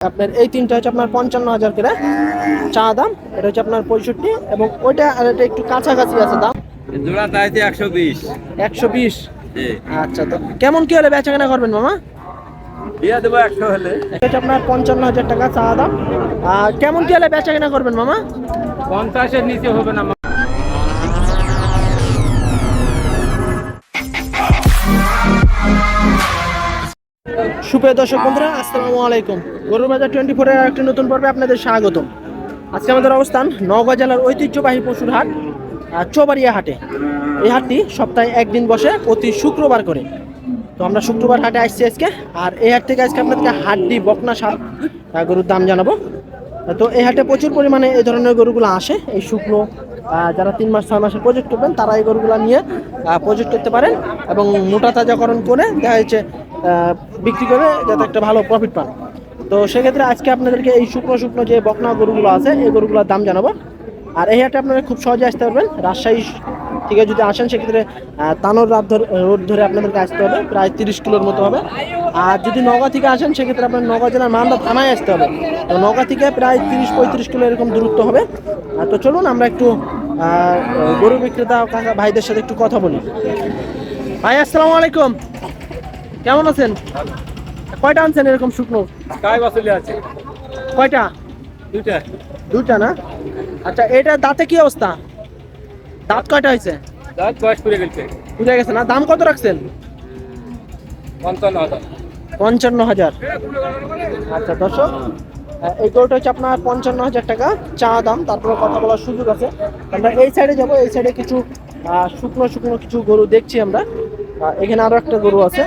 আপনার এই তিনটা হচ্ছে আপনার পঞ্চান্ন হাজার করে চা দাম এটা হচ্ছে আপনার পঁয়ষট্টি এবং ওইটা আর এটা একটু কাছাকাছি আছে দাম। জোড়া চাইছে একশো বিশ। একশো বিশ? আচ্ছা তো কেমন কি হলে বেচা কেনা করবেন মামা? দিয়ে দেবো একশো হলে। এটা হচ্ছে আপনার পঞ্চান্ন হাজার টাকা চা দাম। আর কেমন কি হলে বেচা কেনা করবেন মামা? পঞ্চাশের নিচে হবে না সুপ্রিয় দর্শক বন্ধুরা, আসসালামু আলাইকুম। গরুর বাজার টোয়েন্টি ফোরের একটি নতুন পর্বে আপনাদের স্বাগতম। আজকে আমাদের অবস্থান নওগাঁ জেলার ঐতিহ্যবাহী পশুর হাট চৌবাড়িয়া হাটে। এই হাটটি সপ্তাহে একদিন বসে প্রতি শুক্রবার করে। তো আমরা শুক্রবার হাটে আসছি আজকে, আর এই হাট থেকে আজকে আপনাদেরকে হাড্ডি, বকনা সার গরুর দাম জানাব। তো এই হাটে প্রচুর পরিমাণে এই ধরনের গরুগুলো আসে। এই শুকনো যারা তিন মাস, ছয় মাসের প্রজেক্ট করবেন, তারা এই গরুগুলো নিয়ে প্রজেক্ট করতে পারেন এবং মোটা তাজাকরণ করে দেখা যাচ্ছে বিক্রি করে যাতে একটা ভালো প্রফিট পান তো সেক্ষেত্রে আজকে আপনাদেরকে এই শুকনো শুকনো যে বকনা গরুগুলো আছে, এই গরুগুলোর দাম জানাব। আর এই হাটে আপনারা খুব সহজে আসতে পারবেন। রাজশাহী থেকে যদি আসেন, সেক্ষেত্রে তানোর রাত ধরে, রোড ধরে আপনাদেরকে আসতে হবে। প্রায় তিরিশ কিলোর মতো হবে। আর যদি নগা থেকে আসেন, সেক্ষেত্রে আপনার নগা জেলার মান্দা থানায় আসতে হবে। তো নগা থেকে প্রায় তিরিশ পঁয়ত্রিশ কিলো এরকম দূরত্ব হবে। তো চলুন, আমরা একটু গরু বিক্রেতা কাকা ভাইদের সাথে একটু কথা বলি। ভাই, আসসালামু আলাইকুম। কেমন আছেন? কয়টা আনছেন এরকম শুকনো? বাসুলি আছে। কয়টা? দুইটা। দুটা না? আচ্ছা এটা দাঁতে কি অবস্থা? দাঁত কয়টা হয়েছে? দাঁত বয়স পুড়ে গেছে। বুঝে গেছে না? দাম কত রাখছেন? পঞ্চান্ন হাজার। পঞ্চান্ন হাজার। আচ্ছা দর্শক এই গরুটা হচ্ছে আপনার পঞ্চান্ন হাজার টাকা চা দাম। তারপরে কথা বলার সুযোগ আছে। আমরা এই সাইডে যাব। এই সাইডে কিছু শুকনো শুকনো কিছু গরু দেখছি আমরা। এখানে আরও একটা গরু আছে।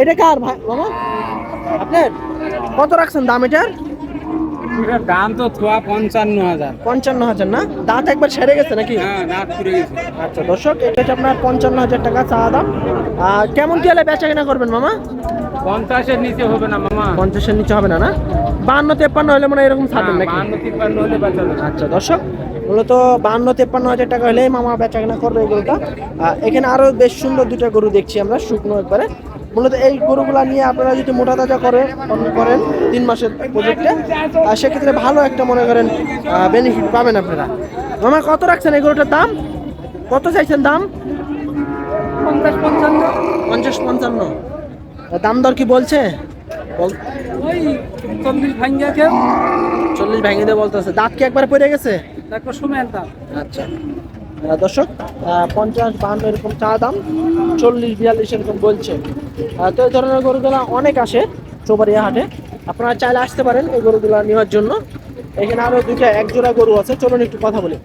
এটা কার ভাই মামা আপনার? কত রাখছেন দাম এটার? এটার দাম তো থোয়া পঞ্চান্ন হাজার পঞ্চান্ন হাজার না? দাঁত একবার সেরে গেছে নাকি? দাঁত পুড়ে গেছে। আচ্ছা দর্শক এটা হচ্ছে আপনার পঞ্চান্ন হাজার টাকা চা দাম। আর কেমন কি হলে বেচা কেনা করবেন মামা? পঞ্চাশের নিচে হবে না মামা। পঞ্চাশের নিচে হবে না না? বান্ন তেপ্পান্ন হলে মনে হয় এরকম ছাড়বেন নাকি? তিপ্পান্ন হলে আচ্ছা দর্শক মূলত বান্ন তেপ্পান্ন হাজার টাকা হলেই মামা বেচা কেনা করবে এই গরুটা। এখানে আরও বেশ সুন্দর দুটো গরু দেখছি আমরা শুকনো একবারে। মূলত এই গরুগুলা নিয়ে আপনারা যদি মোটা তাজা করে করেন তিন মাসের প্রজেক্টে সেক্ষেত্রে ভালো একটা মনে করেন বেনিফিট পাবেন আপনারা। মামা কত রাখছেন এই গরুটার দাম? কত চাইছেন দাম? পঞ্চাশ পঞ্চান্ন। পঞ্চাশ পঞ্চান্ন। দাম দর কি বলছে? চল্লিশ ভাঙ্গা চল্লিশ ভেঙে দিয়ে বলতেছে। দাঁত কি একবার পড়ে গেছে? আচ্ছা। দর্শক আহ, পঞ্চাশ বাহান্ন এরকম চা দাম চল্লিশ বিয়াল্লিশ এরকম বলছে। তো এই ধরনের গরুগুলা অনেক আসে চৌবাড়িয়া হাটে। আপনারা চাইলে আসতে পারেন এই গরুগুলা নেওয়ার জন্য। এখানে আরও দুইটা এক জোড়া গরু আছে চলুন একটু কথা বলি।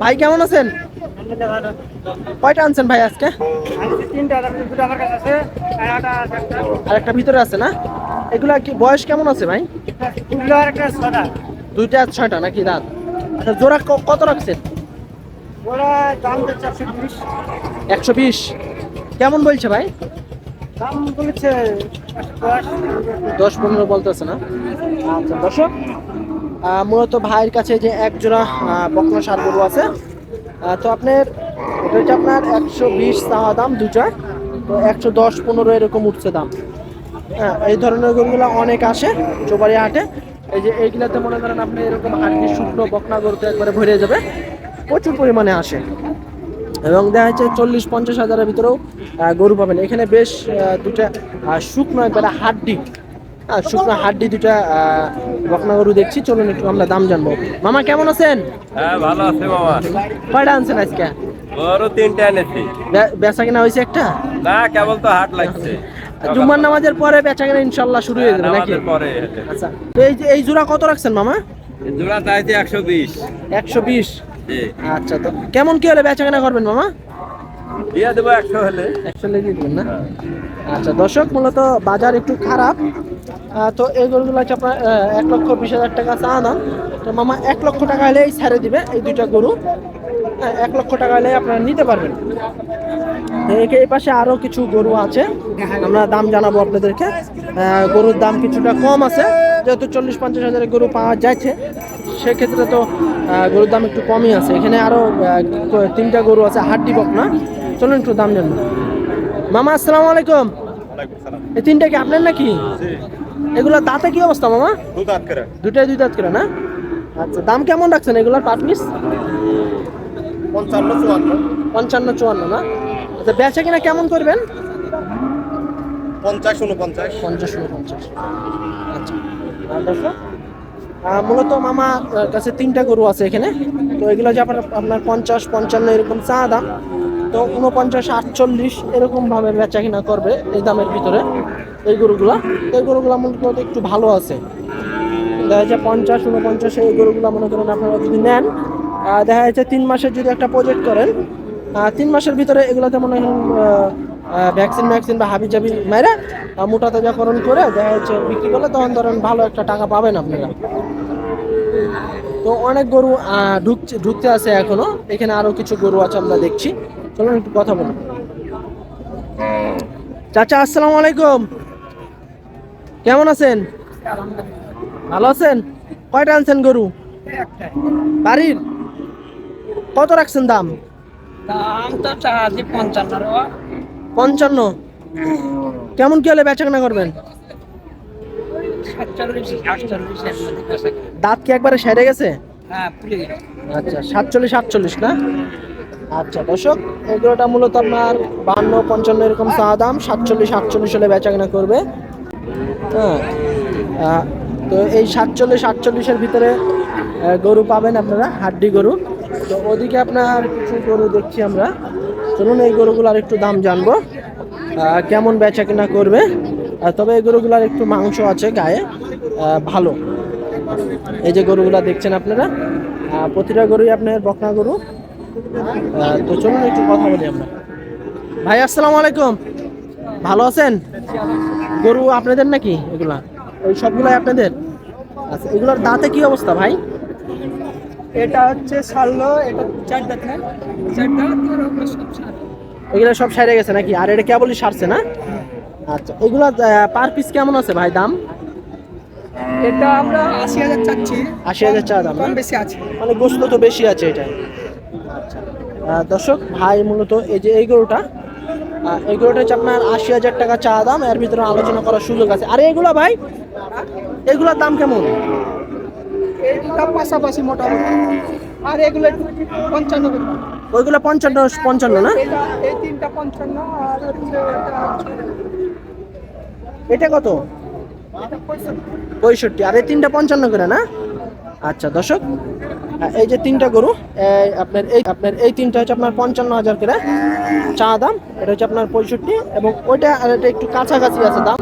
ভাই কেমন আছেন? কয়টা আনছেন ভাই আজকে? আর একটা ভিতরে আছে না? এগুলা কি বয়স কেমন আছে ভাই? একটা দুইটা ছয়টা নাকি দাঁত আচ্ছা জোড়া কত রাখছেন? ওরা দাম দিচ্ছে একশো বিশ। কেমন বলছে ভাই? দাম বলেছে দশ পনেরো। বলতেছে না? আচ্ছা দর্শক মূলত ভাইয়ের কাছে যে এক জোড়া বকনা সার গরু আছে তো আপনার এটা হচ্ছে আপনার একশো বিশ চাওয়া দাম দুটা তো একশো দশ পনেরো এরকম উঠছে দাম। হ্যাঁ এই ধরনের গরুগুলো অনেক আসে চোবাড়ি হাটে। এই যে এইগুলাতে মনে করেন আপনি এরকম হাটটি শুকনো বকনা গরুতে একবারে ভরে যাবে। প্রচুর পরিমাণে আসে। এবং দেখা যাচ্ছে চল্লিশ পঞ্চাশ হাজারের ভিতরেও গরু পাবেন। এখানে বেশ দুটা শুকনো একবারে হাড্ডি। হ্যাঁ শুকনো হাড্ডি দুটা বকনা গরু দেখছি। চলুন একটু আমরা দাম জানব। মামা কেমন আছেন? হ্যাঁ ভালো আছে বাবা কয়টা আনছেন আজকে? ওরও তিনটা এনেছি। বেচা কিনা হয়েছে একটা? না কেবল তো হাট লাগছে। জুম্মার নামাজের পরে বেচা কিনা ইনশাল্লাহ শুরু হয়ে যাবে নাকি? পরে। আচ্ছা। এই যে এই জোড়া কত রাখছেন মামা? জোড়া চাইছে একশো বিশ। একশো বিশ। আচ্ছা তো কেমন কি হলে বেচা কিনা করবেন মামা? দিয়ে দেবো একশো হলে। একশো লেগে দিবেন না? আচ্ছা দর্শক মূলত বাজার একটু খারাপ। তো এই গরুগুলো হচ্ছে আপনার এক লক্ষ বিশ হাজার টাকা চা দাম তো মামা এক লক্ষ টাকা হলে এই ছেড়ে দিবে এই দুইটা গরু। হ্যাঁ, এক লক্ষ টাকা হলে আপনারা নিতে পারবেন। এই পাশে আরও কিছু গরু আছে। আমরা দাম জানাব আপনাদেরকে। গরুর দাম কিছুটা কম আছে। যেহেতু চল্লিশ পঞ্চাশ হাজারের গরু পাওয়া যাচ্ছে। সেক্ষেত্রে তো গরুর দাম একটু কমই আছে। এখানে আরও তিনটা গরু আছে হাড্ডি বকনা চলুন একটু দাম জানব মামা আসসালামু আলাইকুম। এই তিনটা কি আপনার নাকি? এগুলো দাঁতে কি অবস্থা মামা? দুটাই দুই দাঁত করে না? আচ্ছা দাম কেমন রাখছেন এগুলোর পাট পিস? পঞ্চান্ন চুয়ান্ন। পঞ্চান্ন চুয়ান্ন না? আচ্ছা বেচা কিনা কেমন করবেন? পঞ্চাশ উনপঞ্চাশ পঞ্চাশ পঞ্চাশ আচ্ছা। মূলত মামা কাছে তিনটা গরু আছে এখানে। তো এগুলো যে আপনার আপনার পঞ্চাশ, পঞ্চান্ন এরকম চা দাম। তো উনপঞ্চাশ আটচল্লিশ এরকম ভাবে বেচা কিনা করবে এই দামের ভিতরে এই গরুগুলো। এই গরুগুলো মূলত একটু ভালো আছে। দেখা যাচ্ছে পঞ্চাশ উনপঞ্চাশ এই গরুগুলো মনে করেন আপনারা যদি নেন দেখা যাচ্ছে তিন মাসের যদি একটা প্রজেক্ট করেন তিন মাসের ভিতরে এগুলোতে মনে করেন ভ্যাকসিন ভ্যাকসিন বা হাবি জাবি মেরে মোটা তাজাকরণ করে দেখা যাচ্ছে বিক্রি করলে তখন ধরেন ভালো একটা টাকা পাবেন আপনারা। তো অনেক গরু ঢুকছে, ঢুকতে আছে এখনও। এখানে আরও কিছু গরু আছে আমরা দেখছি। চলুন একটু কথা বলুন চাচা, আসসালামু আলাইকুম। কেমন আছেন? ভালো আছেন? কয়টা আনছেন গরু? বাড়ির? কত রাখছেন দাম? দাম তো পঞ্চান্ন পঞ্চান্ন। কেমন কি হলে বেচাকেনা করবেন? দাঁত কি একবারে সেরে গেছে? আচ্ছা সাতচল্লিশ, আটচল্লিশ না? আচ্ছা দর্শক, এগুলোটা মূলত আপনার বান্ন, পঞ্চান্ন এরকম চা দাম, সাতচল্লিশ, আটচল্লিশ হলে বেচাকেনা করবে। হ্যাঁ তো এই সাতচল্লিশ, আটচল্লিশের ভিতরে গরু পাবেন আপনারা, হাড্ডি গরু। তো ওদিকে আপনার কিছু গরু দেখছি আমরা। চলুন, এই গরুগুলার একটু দাম জানব। কেমন বেচা কিনা করবে? তবে এই গরুগুলার একটু মাংস আছে গায়ে। ভালো। এই যে গরুগুলা দেখছেন আপনারা প্রতিটা গরুই আপনার বকনা গরু। তো চলুন, একটু কথা বলি আমরা। ভাই, আসসালামু আলাইকুম। ভালো আছেন? গরু আপনাদের নাকি এগুলা? ওই সবগুলাই আপনাদের? আচ্ছা এগুলোর দাঁতে কি অবস্থা ভাই? এটা হচ্ছে সারলো এটা চার দাঁত না চার দাঁত সার। এগুলো সব সাইরে গেছে নাকি? আর এটা কেবলই সারছে না? আচ্ছা এগুলো পার পিস কেমন আছে ভাই দাম? এটা আমরা আশি হাজার চাচ্ছি। আশি হাজার চা দাম বেশি আছে। মানে গোস্ত তো বেশি আছে এটাই। আচ্ছা দর্শক ভাই মূলত এই যে এই গরুটা আহ, হচ্ছে আপনার আশি হাজার টাকা চা দাম। এর ভিতরে আলোচনা করার সুযোগ আছে। আর এগুলো ভাই এগুলোর দাম কেমন? এইটা পাশাপাশি মোটামুটি আর এগুলো একটু পঞ্চান্ন ওইগুলো পঞ্চান্ন পঞ্চান্ন না? এই তিনটা পঞ্চান্ন আর হচ্ছে এটা কত? পঁয়ষট্টি। পঁয়ষট্টি আর এই তিনটা পঞ্চান্ন করে না? আচ্ছা দর্শক এই যে তিনটা গরু আপনার এই আপনার এই তিনটা হচ্ছে আপনার পঞ্চান্ন হাজার করে চা দাম। এটা হচ্ছে আপনার পঁয়ষট্টি এবং ওইটা আর এটা একটু কাছাকাছি আছে দাম।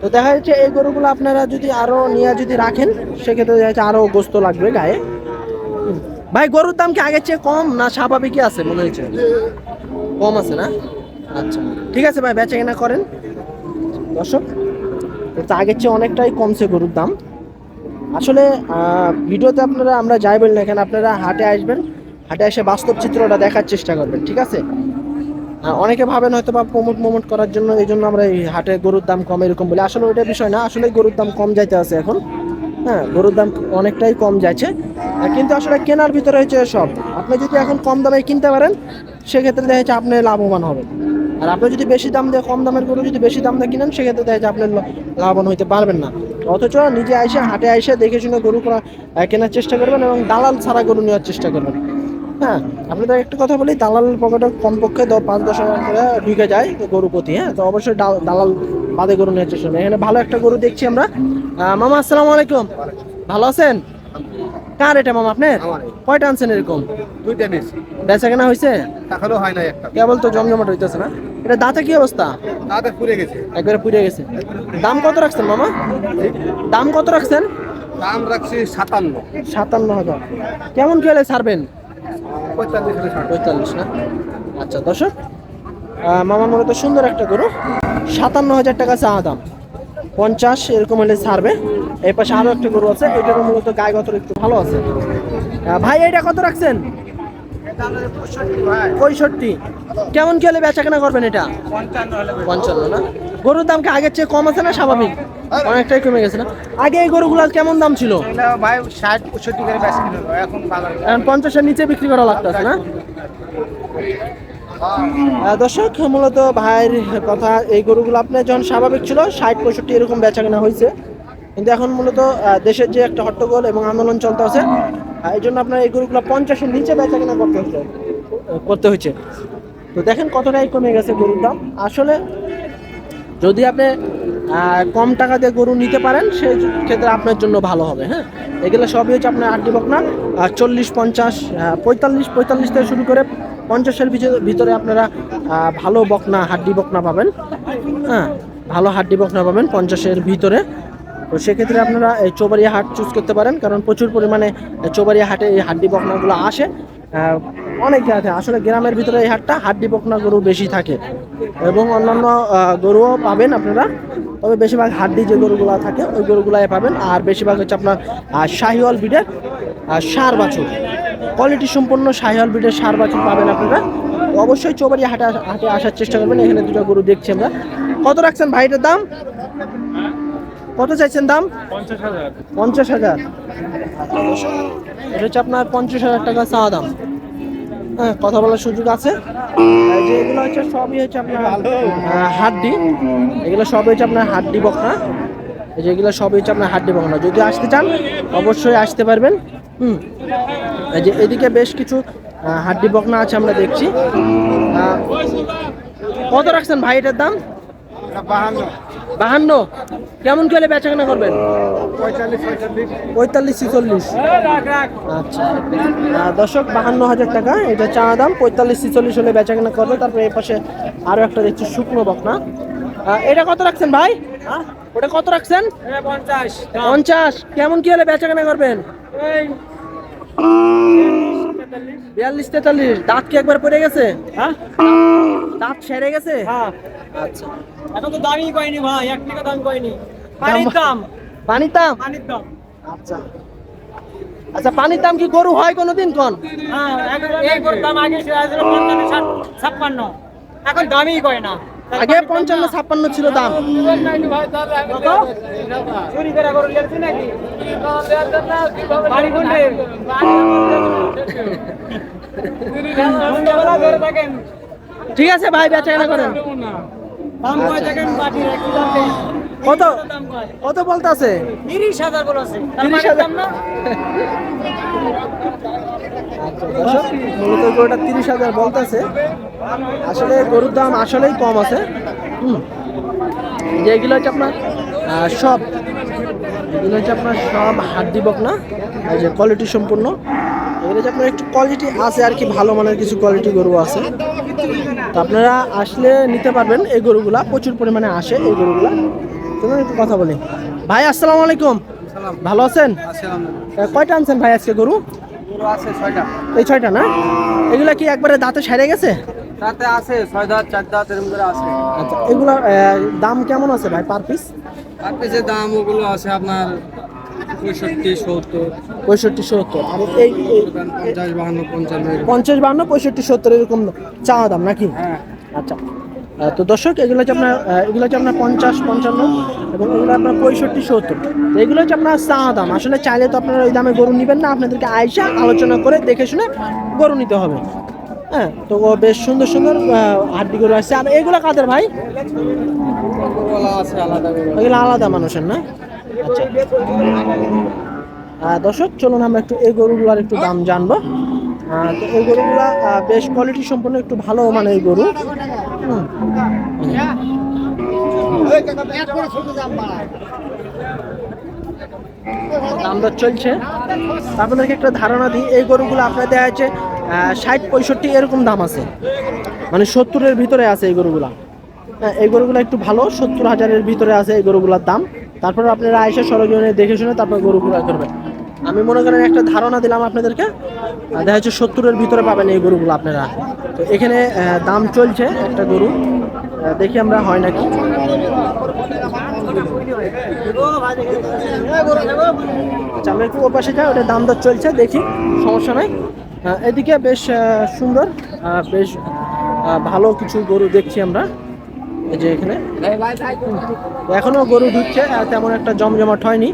তো দেখা যাচ্ছে এই গরুগুলো আপনারা যদি আরও নিয়ে যদি রাখেন, সেক্ষেত্রে দেখা যাচ্ছে আরও গোস্ত লাগবে গায়ে। ভাই, গরুর দাম কি আগের চেয়ে কম না স্বাভাবিকই আছে মনে হয়েছে কম আছে না? আচ্ছা ঠিক আছে ভাই, বেচা কেনা করেন। দর্শক আগের চেয়ে অনেকটাই কমছে গরুর দাম। আসলে ভিডিওতে আপনারা, আমরা যাই বলি না এখানে আপনারা হাটে আসবেন, হাটে এসে বাস্তব চিত্রটা দেখার চেষ্টা করবেন, ঠিক আছে? অনেকে ভাবেন হয়তো বা প্রমোট মোমোট করার জন্য, এই জন্য আমরা এই হাটে গরুর দাম কম এরকম বলি। আসলে ওইটা বিষয় না আসলে গরুর দাম কম যাইতে আছে এখন। হ্যাঁ গরুর দাম অনেকটাই কম যাচ্ছে। কিন্তু আসলে কেনার ভিতরে হচ্ছে সব। আপনি যদি এখন কম দামে কিনতে পারেন, সেক্ষেত্রে দেখা যাচ্ছে আপনি লাভবান হবেন। আর আপনি যদি বেশি দাম দিয়ে কম দামের গরু যদি বেশি দাম দিয়ে কিনেন, সেক্ষেত্রে দেখা যাচ্ছে আপনি লাভবান হইতে পারবেন না। অথচ নিজে আইসে, হাটে আইসে দেখে শুনে গরু কেনার চেষ্টা করবেন এবং দালাল ছাড়া গরু নেওয়ার চেষ্টা করবেন। হ্যাঁ আপনাদের একটা কথা বলি দালাল পকেটে কমপক্ষে পাঁচ দশ হাজার করে ঢুকে যায় তো গরু প্রতি হ্যাঁ? তো অবশ্যই দালাল বাদে গরু নেওয়ার চেষ্টা এখানে ভালো একটা গরু দেখছি আমরা। মামা আসসালামু আলাইকুম। ভালো আছেন? কার এটা মামা আপনার? আমারই। কয়টা আনছেন এরকম? দুইটা নিয়েছি। বেচা কেনা হয়েছে এখনও হয় না একটা। কেবল তো জমজমাট হইতেছে না। এটা দাঁতে কি অবস্থা? তাদের পুড়ে গেছে। একবারে পুড়ে গেছে। দাম কত রাখছেন মামা? দাম কত রাখছেন? দাম রাখছি সাতান্ন। সাতান্ন হাজার। কেমন কি হলে ছাড়বেন? পঁয়তাল্লিশ না? আচ্ছা দর্শক মামার মূলত সুন্দর একটা গরু। সাতান্ন হাজার টাকা চা দাম। পঞ্চাশ এরকম হলে ছাড়বে। এই পাশে আরও একটা গরু আছে এটারও মূলত গায়ে গতর একটু ভালো আছে। ভাই এটা কত রাখছেন? পঁয়ষট্টি। কেমন কি হলে বেচা কেনা করবেন এটা? পঞ্চান্ন না? গরুর দাম কি আগের চেয়ে কম আছে না স্বাভাবিক? অনেকটাই কমে গেছে না? আগে এই গরুগুলার কেমন দাম ছিল? ভাই ষাট পঁয়ষট্টি করে বেশি কিলো এখন এখন পঞ্চাশের নিচে বিক্রি করা লাগতেছে না? দর্শক মূলত ভাইয়ের কথা এই গরুগুলো আপনার যখন স্বাভাবিক ছিল ষাট পঁয়ষট্টি এরকম বেচা কেনা হয়েছে। কিন্তু এখন মূলত দেশের যে একটা হট্টগোল এবং আন্দোলন চলতে আছে এই জন্য আপনার এই গরুগুলো পঞ্চাশের নিচে বেচা কেনা করতে হচ্ছে করতে হয়েছে। তো দেখেন কতটাই কমে গেছে গরুর দাম। আসলে যদি আপনি কম টাকা দিয়ে গরু নিতে পারেন, সেই ক্ষেত্রে আপনার জন্য ভালো হবে হ্যাঁ? এগুলো সবই হচ্ছে আপনার আটটি বকনা চল্লিশ, পঞ্চাশ পঁয়তাল্লিশ পঁয়তাল্লিশ থেকে শুরু করে পঞ্চাশের ভিতরে- আপনারা ভালো বকনা, হাড্ডি বকনা পাবেন হ্যাঁ? ভালো হাড্ডি বকনা পাবেন পঞ্চাশের ভিতরে। তো সেক্ষেত্রে আপনারা এই চৌবাড়িয়া হাট চুজ করতে পারেন, কারণ প্রচুর পরিমাণে চৌবাড়িয়া হাটে এই হাড্ডি বকনাগুলো আসে। অনেক জায়গাতে আসলে গ্রামের ভিতরে এই হাটটা হাড্ডি বকনা গরু বেশি থাকে এবং অন্যান্য গরুও পাবেন আপনারা। তবে বেশিরভাগ হাড্ডি যে গরুগুলো থাকে, ওই গরুগুলাই পাবেন। আর বেশিরভাগ হচ্ছে আপনার শাহিওয়াল বিডের সার বাছুর। কোয়ালিটি সম্পন্ন শাহিওয়াল বিডের সার বাছুর পাবেন আপনারা। অবশ্যই চৌবাড়িয়া হাটে হাটে আসার চেষ্টা করবেন। এখানে দুটো গরু দেখছি আমরা। কত রাখছেন ভাইটার দাম? কত চাইছেন দাম? পঞ্চাশ হাজার। এটা হচ্ছে আপনার পঞ্চাশ হাজার টাকা চাওয়া দাম। হ্যাঁ কথা বলার সুযোগ আছে? যে এগুলো হচ্ছে সবই হচ্ছে আপনার হাড্ডি। এগুলো সবই হচ্ছে আপনার হাড্ডি বকনা এই যে এগুলো সবই হচ্ছে আপনার হাড্ডি বকনা যদি আসতে চান অবশ্যই আসতে পারবেন। হুম। এই যে এদিকে বেশ কিছু হাড্ডি বকনা আছে আমরা দেখছি। কত রাখছেন ভাই এটার দাম? বাহান্ন। বাহান্ন। কেমন কি হলে বেচা কেনা করবেন? পঁয়তাল্লিশ ছিচল্লিশ। আচ্ছা। দর্শক বাহান্ন হাজার টাকা এটা চা দাম পঁয়তাল্লিশ ছিচল্লিশ হলে বেচা কেনা করবে। তারপরে এই পাশে আরও একটা দেখছি শুকনো বকনা। এটা কত রাখছেন ভাই? ওটা কত রাখছেন? পঞ্চাশ। পঞ্চাশ। কেমন কি হলে বেচা কেনা করবেন বিয়াল্লিশ তেতাল্লিশ। দাঁত কি একবার পড়ে গেছে? হ্যাঁ? দাঁত সেরে গেছে? হ্যাঁ। আচ্ছা। এখন তো দামই কয়নি ভাই এক টাকা দাম কয়নি। পানির দাম পানির দাম? পানির দাম। আচ্ছা। আচ্ছা পানির দাম কি গরু হয় কোনোদিন কোন? হ্যাঁ এখন এই গরুর দাম আগে ছাপ্পান্ন। এখন দামই কয় না। আগে পঞ্চান্ন ছাপ্পান্ন ছিল দাম। ঠিক আছে ভাই বেচা কেনা করেন। কত? কত বলতে আছে? তিরিশ হাজার বলেছে। তার তিরিশ হাজার। না মূলত গরুটা তিরিশ হাজার বলতেছে। আসলে গরুর দাম আসলেই কম আছে। হুম। যে এগুলো হচ্ছে আপনার সব এগুলো হচ্ছে আপনার সব হাড্ডি বক না এই যে কোয়ালিটি সম্পূর্ণ। এগুলো হচ্ছে আপনার একটু কোয়ালিটি আছে আর কি ভালো মানের কিছু কোয়ালিটি গরু আছে। তো আপনারা আসলে নিতে পারবেন এই গরুগুলা প্রচুর পরিমাণে আসে এই গরুগুলা। চলুন একটু কথা বলি। ভাই আসসালামু আলাইকুম। ভালো আছেন? কয়টা আনছেন ভাই আজকে গরু? আছে ছয়টা। এই ছয়টা না? এগুলা কি একবারে দাঁতে সেরে গেছে? তাতে আছে ছয় দাঁত চার দাঁত এরকম করে আছে। আচ্ছা এগুলার দাম কেমন আছে ভাই পার পিস? তার পিছিয়ে দাম ওগুলো আছে আপনার পঁয়ষট্টি সত্তর। পঁয়ষট্টি সত্তর। আর এই এই পঞ্চাশ বাহান্ন পঞ্চান্ন পঞ্চাশ বান্ন পঁয়ষট্টি সত্তর এরকম চাওয়া দাম নাকি? হ্যাঁ। আচ্ছা। তো দর্শক এগুলো হচ্ছে আপনার এগুলো হচ্ছে আপনার পঞ্চাশ পঞ্চান্ন এবং এগুলো আপনার পঁয়ষট্টি সত্তর। এগুলো হচ্ছে আপনার চাওয়া দাম। আসলে চাইলে তো আপনারা ওই দামে গরু নেবেন না আপনাদেরকে আইসা আলোচনা করে দেখে শুনে গরু নিতে হবে। হ্যাঁ তো বেশ সুন্দর সুন্দর আহ, হাড্ডি গরু আসছে আর এগুলো কাদের ভাই? আছে এগুলো আলাদা মানুষের না? আচ্ছা। দর্শক চলুন আমরা একটু এই গরুগুলার একটু দাম জানব। তো এই গরুগুলা বেশ কোয়ালিটি সম্পন্ন একটু ভালো মানে এই গরু। হুম। দাম দর চলছে। আপনাদেরকে একটা ধারণা দিই, এই গরুগুলো আপনার দেওয়া হয়েছে ষাট, পঁয়ষট্টি, এরকম দাম আছে। মানে সত্তরের ভিতরে আছে এই গরুগুলা। হ্যাঁ এই গরুগুলো একটু ভালো, সত্তর হাজারের ভিতরে আছে এই গরুগুলোর দাম। তারপর আপনারা আইসা সরজনে দেখে শুনে তারপর গরুগুলো করবেন। আমি মনে করেন একটা ধারণা দিলাম আপনাদেরকে দেখা যাচ্ছে সত্তরের ভিতরে পাবেন এই গরুগুলো আপনারা। তো এখানে দাম চলছে একটা গরু। দেখি আমরা হয় নাকি। আচ্ছা একটু ওপাশে যাই ওটা দাম দর চলছে দেখি সমস্যা নাই। এদিকে বেশ সুন্দর বেশ ভালো কিছু গরু দেখছি আমরা। এই যে এখানে। এখনও গরু আহ, তেমন একটা জমজমাট হয়নি।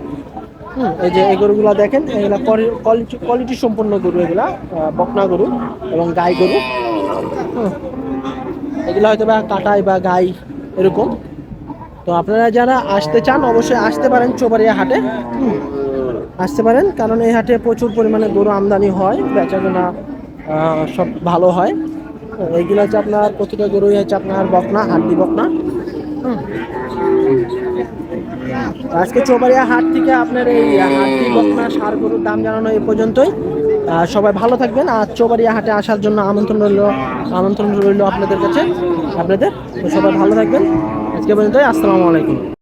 হুম, এই যে এই গরুগুলো দেখেন এগুলা কোয়ালিটি কোয়ালিটি সম্পন্ন গরু এগুলা বকনা গরু এবং গাই গরু। এগুলো হয়তো বা কাটাই বা গাই এরকম। তো আপনারা যারা আসতে চান অবশ্যই আসতে পারেন চোবাড়িয়া হাটে। আসতে পারেন কারণ এই হাটে প্রচুর পরিমাণে গরু আমদানি হয় বেচাকেনা সব ভালো হয়। এইগুলো হচ্ছে আপনার প্রতিটা গরুই হচ্ছে আপনার বকনা হাড্ডি বকনা। হুম। আজকে চৌবাড়িয়া হাট থেকে আপনার এই হাটটি সার গরুর দাম জানানো এই পর্যন্তই। সবাই ভালো থাকবেন আর চৌবাড়িয়া হাটে আসার জন্য আমন্ত্রণ রইল আমন্ত্রণ রইল আপনাদের কাছে। আপনাদের সবাই ভালো থাকবেন। আজকে পর্যন্তই, আসসালামু আলাইকুম।